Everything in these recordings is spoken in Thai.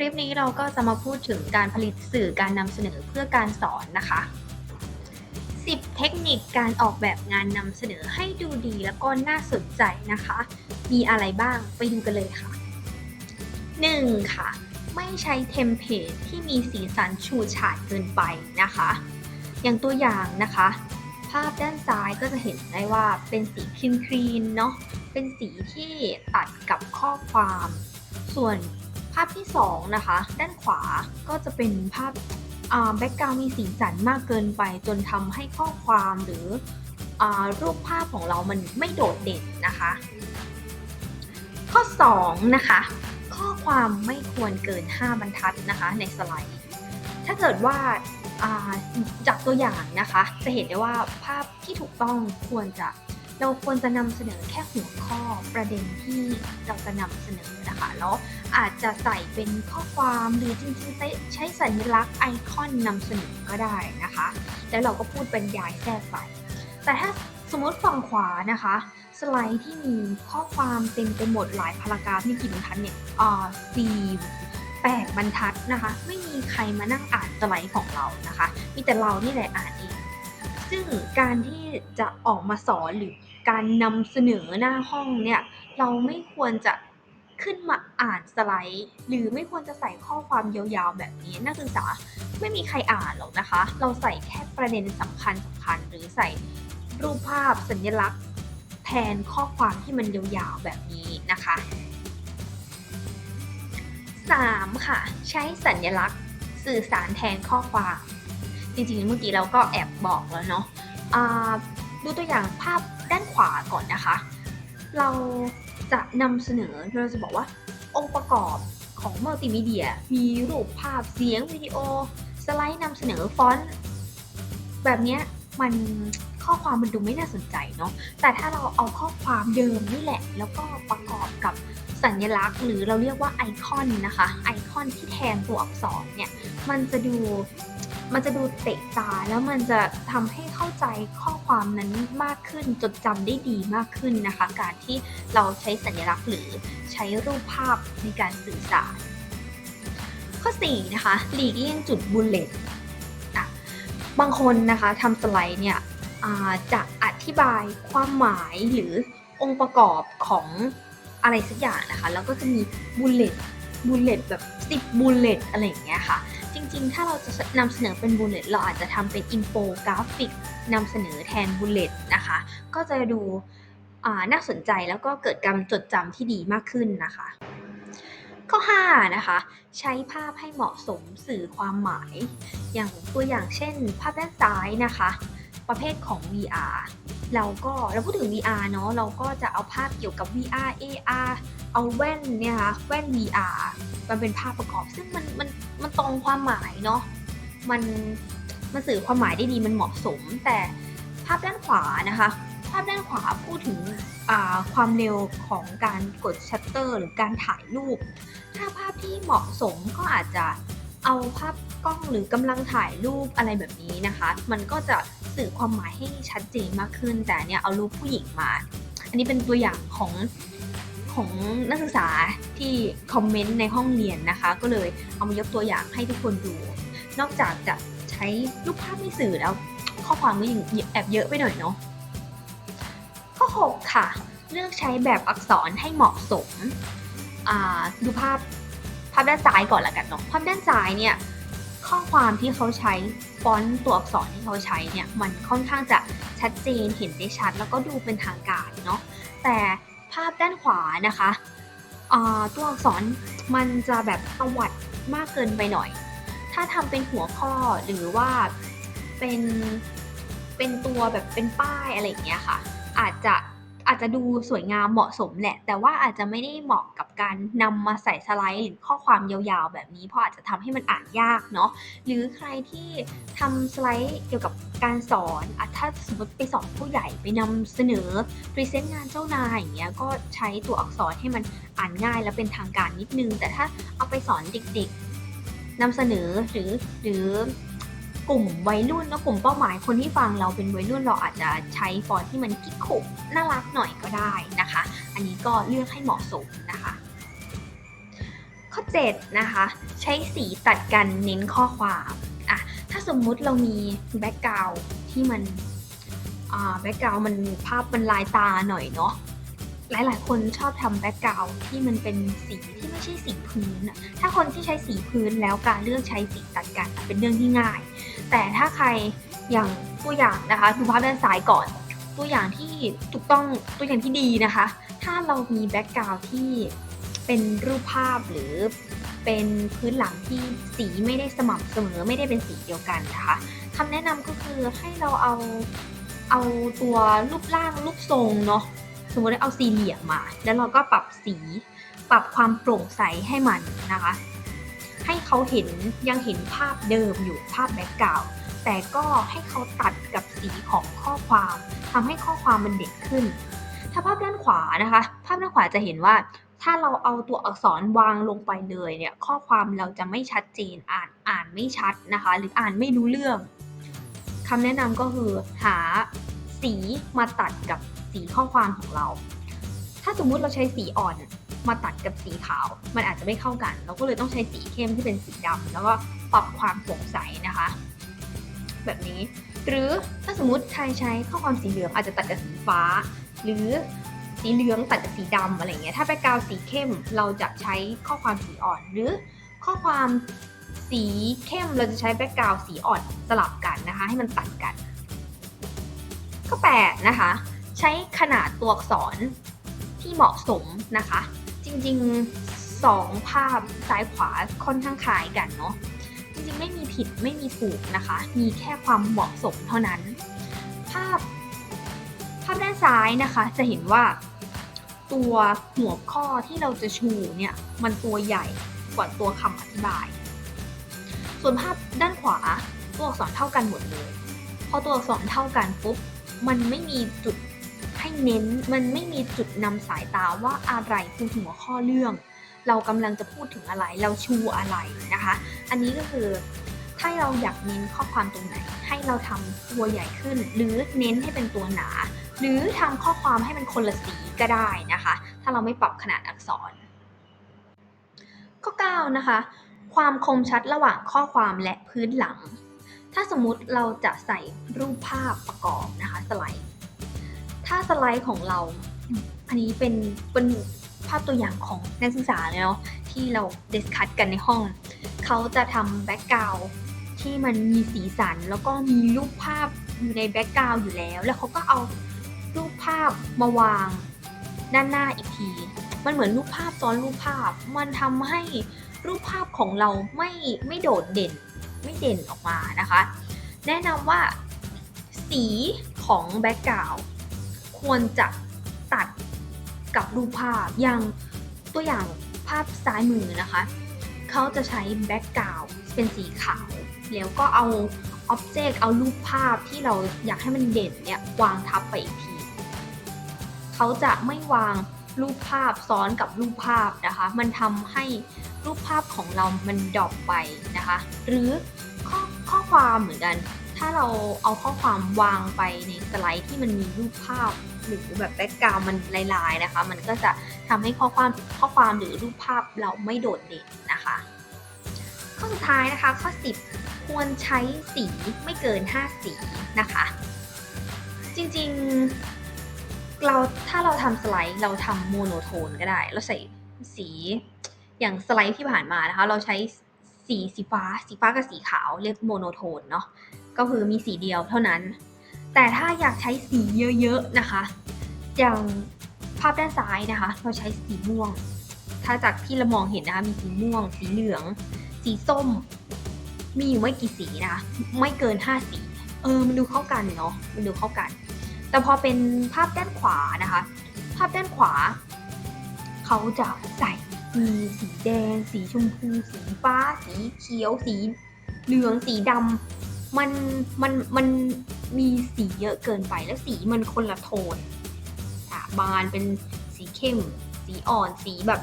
คลิปนี้เราก็จะมาพูดถึงการผลิตสื่อการนำเสนอเพื่อการสอนนะคะ 10 เทคนิคการออกแบบงานนำเสนอให้ดูดีแล้วก็น่าสนใจนะคะ มีอะไรบ้างไปดูกันเลยค่ะ 1. ค่ะ ไม่ใช้เทมเพลตที่มีสีสันฉูฉาดเกินไปนะคะ อย่างตัวอย่างนะคะ ภาพด้านซ้ายก็จะเห็นได้ว่าเป็นสีคลีนคลีนๆเนาะเป็นสีที่ตัดกับข้อความ ส่วนาพที่ 2 นะคะ ด้านขวาก็จะเป็นภาพแบ็กกราวมีสีสันมากเกินไป จนทำให้ข้อความหรืออรูปภาพของเรามันไม่โดดเด่นนะคะ ข้อ 2 นะคะ ข้อความไม่ควรเกิน 5 บรรทัดนะคะในสไลด์ ถ้าเกิดว่าอ่าจากตัวอย่างนะคะ จะเห็นได้ว่าภาพที่ถูกต้องควรจะเราควรจะนำเสนอแค่หัวข้อประเด็นที่เราจะนำเสนอนะคะแล้ว อาจจะใส่เป็นข้อความหรือจริงๆใช้สัญลักษณ์ไอคอนนำเสนอก็ได้นะคะ แล้วเราก็พูดบรรยายแทรกไป แต่ถ้าสมมติฝั่งขวานะคะ สไลด์ที่มีข้อความเต็มไปหมดหลายพารากราฟมีกี่บรรทัดเนี่ยอ่าสี่แปดบรรทัดนะคะ ไม่มีใครมานั่งอ่านสไลด์ของเรานะคะ มีแต่เรานี่แหละอ่านเอง ซึ่งการที่จะออกมาสอนหรือการนำเสนอหน้าห้องเนี่ยเราไม่ควรจะ ขึ้นมาอ่านสไลด์ หรือไม่ควรจะใส่ข้อความยาวๆแบบนี้นักศึกษาไม่มีใครอ่านหรอกนะคะ เราใส่แค่ประเด็นสำคัญสำคัญหรือใส่รูปภาพสัญลักษณ์ แทนข้อความที่มันยาวๆแบบนี้นะคะ 3. ค่ะ ใช้สัญลักษณ์สื่อสารแทนข้อความ จริงๆเมื่อกี้เราก็แอบบอกแล้วเนาะะดูตัวอย่างภาพด้านขวาก่อนนะคะ เรา จะนำเสนอเราจะบอกว่าองค์ประกอบของมัลติมีเดีย มีรูปภาพเสียงวิดีโอ สไลด์นำเสนอฟอนต์แบบนี้มันข้อความมันดูไม่น่าสนใจเนาะแต่ถ้าเราเอาข้อความเดิมนี่แหละ แล้วก็ประกอบกับสัญลักษณ์หรือเราเรียกว่าไอคอนนะคะ ไอคอนที่แทนตัวอักษรเนี่ย มันจะดู มันจะดูเตะตาแล้วมันจะทำให้เข้าใจข้อความนั้นมากขึ้นจดจำได้ดีมากขึ้นนะคะ การที่เราใช้สัญลักษณ์หรือใช้รูปภาพในการสื่อสาร ข้อ4นะคะหลีกเลี่ยงจุดบุลเลตบางคนนะคะทำสไลด์เนี่ยจะอธิบายความหมายหรือองค์ประกอบของอะไรสักอย่างนะคะ แล้วก็จะมีบุลเลตบุลเลตแบบ 10บุลเลตอะไรอย่างเงี้ยค่ะ ริงๆ ถ้าเราจะนำเสนอเป็นบุลเลตเราอาจจะทำเป็นอินโฟกราฟิกนำเสนอแทนบุลเลตนะคะ ก็จะดูน่าสนใจแล้วก็เกิดการจดจำที่ดีมากขึ้นนะคะ ข้อ 5 นะคะ ใช้ภาพให้เหมาะสมสื่อความหมาย อย่างตัวอย่างเช่น ภาพด้านซ้ายนะคะ ประเภทของ VR เราก็เราพูดถึง VR เนาะเราก็จะเอาภาพเกี่ยวกับ VR AR เอาแว่นเนี่ยค่ะแว่น VR มันเป็นภาพประกอบ ซึ่งมันมันมันตรงความหมายเนาะมันมันสื่อความหมายได้ดีมันเหมาะสม แต่ภาพด้านขวานะคะ ภาพด้านขวาพูดถึงความเร็วของการกดชัตเตอร์ หรือการถ่ายรูป ถ้าภาพที่เหมาะสมก็อาจจะเอาภาพกล้องหรือกำลังถ่ายรูปอะไรแบบนี้นะคะ มันก็จะสื่อความหมายให้ชัดเจนมากขึ้น แต่เนี่ยเอารูปผู้หญิงมา อันนี้เป็นตัวอย่างของ ของนักศึกษาที่คอมเมนต์ในห้องเรียนนะคะ ก็เลยเอามายกตัวอย่างให้ทุกคนดู นอกจากจะใช้รูปภาพในสื่อแล้ว ข้อความก็ยังแอบเยอะไปหน่อยเนาะข้อ 6 ค่ะ เลือกใช้แบบอักษรให้เหมาะสมดูภาพภาพด้านซ้ายก่อนละกันเนาะภาพด้านซ้ายเนี่ยข้อความที่เขาใช้ฟอนต์ตัวอักษรที่เขาใช้เนี่ยมันค่อนข้างจะชัดเจนเห็นได้ชัด แล้วก็ดูเป็นทางการเนาะแต่าพด้านขวานะคะตัวอักษรมันจะแบบตวัดมากเกินไปหน่อย ถ้าทำเป็นหัวข้อหรือว่าเป็นเป็นตัวแบบเป็นป้ายอะไรอย่างเงี้ยค่ะ อาจจะ อาจจะดูสวยงามเหมาะสมแหละ แต่ว่าอาจจะไม่ได้เหมาะกับการนำมาใส่สไลด์หรือข้อความยาวๆ แบบนี้ เพราะอาจจะทำให้มันอ่านยากเนาะหรือใครที่ทำสไลด์เกี่ยวกับการสอนอถ้าสมมติไปสอนผู้ใหญ่ไปนำเสนอพรีเซนต์งานเจ้านายอย่างเงี้ยก็ใช้ตัวอักษรให้มันอ่านง่ายและเป็นทางการนิดนึง แต่ถ้าเอาไปสอนเด็กๆนำเสนอหรือหรือ กลุ่มวัยรุ่นแล้วกลุ่มเป้าหมายคนที่ฟังเราเป็นวัยรุ่นเราอาจจะใช้ฟอนต์ที่มันกิ๊กขุน่ารักหน่อยก็ได้นะคะ อันนี้ก็เลือกให้เหมาะสมนะคะ ข้อ7นะคะใช้สีตัดกันเน้นข้อความอะถ้าสมมุติเรามีแบ็กกราวที่มันอ่าแบ็กกราวมันภาพมันลายตาหน่อยเนาะหลายๆ คนชอบทำแบ็กกราวที่มันเป็นสีที่ไม่ใช่สีพื้นอะถ้าคนที่ใช้สีพื้นแล้วการเลือกใช้สีตัดกันเป็นเรื่องที่ง่าย แต่ถ้าใครอย่างตัวอย่างนะคะดูภาพด้านซ้ายก่อน ตัวอย่างที่ถูกต้องตัวอย่างที่ดีนะคะ ถ้าเรามีแบ็กกราวที่เป็นรูปภาพหรือเป็นพื้นหลังที่สีไม่ได้สม่ำเสมอไม่ได้เป็นสีเดียวกันนะคะคำแนะนำก็คือให้เราเอาเอาตัวรูปร่างรูปทรงเนาะสมมติเอาสี่เหลี่ยมมา แล้วเราก็ปรับสี ปรับความโปร่งใสให้มันนะคะ ให้เขาเห็นยังเห็นภาพเดิมอยู่ภาพแบ็กกราวแต่ก็ให้เขาตัดกับสีของข้อความทำให้ข้อความมันเด่นขึ้น ถ้าภาพด้านขวานะคะ ภาพด้านขวาจะเห็นว่า ถ้าเราเอาตัวอักษรวางลงไปเลยเนี่ยข้อความเราจะไม่ชัดเจนอ่านอ่านไม่ชัดนะคะ หรืออ่านไม่รู้เรื่องคำแนะนำก็คือหาสีมาตัดกับสีข้อความของเรา ถ้าสมมุติเราใช้สีอ่อน มาตัดกับสีขาว มันอาจจะไม่เข้ากัน เราก็เลยต้องใช้สีเข้มที่เป็นสีดำแล้วก็ปรับความโปร่งใสนะคะ แบบนี้ หรือถ้าสมมติใครใช้ข้อความสีเหลืองอาจจะตัดกับสีฟ้า หรือสีเหลืองตัดกับสีดำอะไรเงี้ยถ้าแบ็กกราวสีเข้มเราจะใช้ข้อความสีอ่อน หรือข้อความสีเข้มเราจะใช้แบ็กกราวสีอ่อนสลับกันนะคะ ให้มันตัดกันข้อ8นะคะ ใช้ขนาดตัวอักษรที่เหมาะสมนะคะ จริงๆ 2 ภาพซ้ายขวาค่อนข้างคล้ายกันเนาะจริงๆ ไม่มีผิดไม่มีถูกนะคะ มีแค่ความเหมาะสมเท่านั้น ภาพ ภาพด้านซ้ายนะคะ จะเห็นว่า ตัวหัวข้อที่เราจะชูเนี่ยมันตัวใหญ่กว่าตัวคำอธิบาย ส่วนภาพด้านขวาตัวอักษรเท่ากันหมดเลย พอตัวอักษรเท่ากันปุ๊บมันไม่มีจุด ให้เน้นมันไม่มีจุดนำสายตาว่าอะไรคือหัวข้อเรื่อง เรากำลังจะพูดถึงอะไร เราชูอะไรนะคะ อันนี้ก็คือถ้าเราอยากเน้นข้อความตรงไหน ให้เราทำตัวใหญ่ขึ้น หรือเน้นให้เป็นตัวหนา หรือทำข้อความให้มันคนละสีก็ได้นะคะ ถ้าเราไม่ปรับขนาดอักษร ข้อ 9 นะคะ ความคมชัดระหว่างข้อความและพื้นหลัง ถ้าสมมุติเราจะใส่รูปภาพประกอบนะคะสไลด์ ถ้าสไลด์ของเรา อันนี้เป็นเป็นภาพตัวอย่างของนักศึกษาเลยเนาะที่เราเดสคัตกันในห้อง เขาจะทำแบ็กกราวที่มันมีสีสันแล้วก็มีรูปภาพอยู่ในแบ็กกราวอยู่แล้ว แล้วเขาก็เอารูปภาพมาวางด้านหน้าอีกที มันเหมือนรูปภาพซ้อนรูปภาพ มันทำให้รูปภาพของเราไม่ไม่โดดเด่น ไม่เด่นออกมานะคะ แนะนำว่าสีของแบ็กกราว ควรจะตัดกับรูปภาพอย่างตัวอย่างภาพซ้ายมือนะคะเขาจะใช้แบ็กกราวเป็นสีขาว แล้วก็เอาอ็อบเจกต์เอารูปภาพที่เราอยากให้มันเด่นเนี่ยวางทับไปอีกทีเขาจะไม่วางรูปภาพซ้อนกับรูปภาพนะคะ มันทำให้รูปภาพของเรามันดรอปไปนะคะ หรือข้อข้อความเหมือนกัน ถ้าเราเอาข้อความวางไปในสไลด์ที่มันมีรูปภาพหรือแบบแบ็กกราวมันลายๆนะคะ มันก็จะทำให้ข้อความข้อความหรือรูปภาพเราไม่โดดเด่นนะคะ ข้อสุดท้ายนะคะข้อ 10 ควรใช้สีไม่เกิน 5 สีนะคะ จริงๆเราถ้าเราทำสไลด์เราทำโมโนโทนก็ได้ เราใส่สีอย่างสไลด์ที่ผ่านมานะคะ เราใช้สีสีฟ้า สีฟ้ากับสีขาวเรียกโมโนโทนเนาะ ก็คือมีสีเดียวเท่านั้น แต่ถ้าอยากใช้สีเยอะๆนะคะ อย่างภาพด้านซ้ายนะคะ เราใช้สีม่วง ถ้าจากที่เรามองเห็นนะคะมีสีม่วง สีเหลือง สีส้ม มีอยู่ไม่กี่สีนะคะไม่เกิน 5 สี เออมันดูเข้ากันเนาะมันดูเข้ากัน แต่พอเป็นภาพด้านขวานะคะ ภาพด้านขวา เขาจะใส่มีสีแดง สีชมพู สีฟ้า สีเขียว สีเหลือง สีดำ มันมันมันมีสีเยอะเกินไปแล้วสีมันคนละโทนอะบานเป็นสีเข้ม สีอ่อนสีแบบ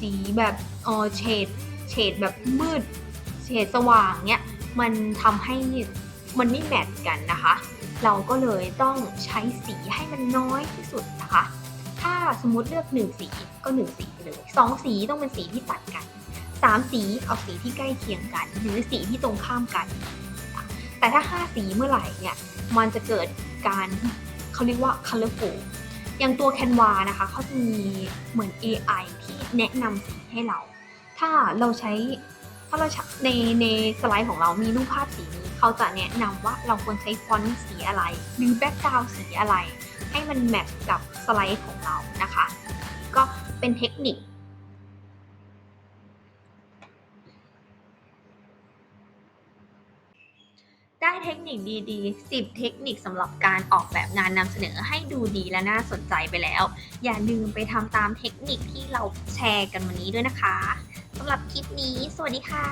สีแบบเออเฉดเฉดแบบมืดเฉดสว่างเนี้ยมันทำให้มันไม่แมทกันนะคะ เราก็เลยต้องใช้สีให้มันน้อยที่สุดนะคะ ถ้าสมมติเลือกหนึ่งสีก็หนึ่งสีไปเลยสองสีต้องเป็นสีที่ตัดกัน สามสีเอาสีที่ใกล้เคียงกัน หรือสีที่ตรงข้ามกัน แต่ถ้าห้าสีเมื่อไหร่เนี่ยมันจะเกิดการเขาเรียกว่า colorful อย่างตัว Canva นะคะเขาจะมีเหมือน AI ที่แนะนำสีให้เรา ถ้าเราใช้ถ้าเราในในสไลด์ของเรามีรูปภาพสีนี้เขาจะแนะนำว่าเราควรใช้ฟอนต์สีอะไร หรือแบ็กกราวด์สีอะไร ให้มันแมทช์กับสไลด์ของเรานะคะ ก็เป็นเทคนิค นิคดีๆ 10 เทคนิคสำหรับการออกแบบงานนำเสนอให้ดูดีและน่าสนใจไปแล้ว อย่าลืมไปทำตามเทคนิคที่เราแชร์กันวันนี้ด้วยนะคะสำหรับคลิปนี้ สวัสดีค่ะ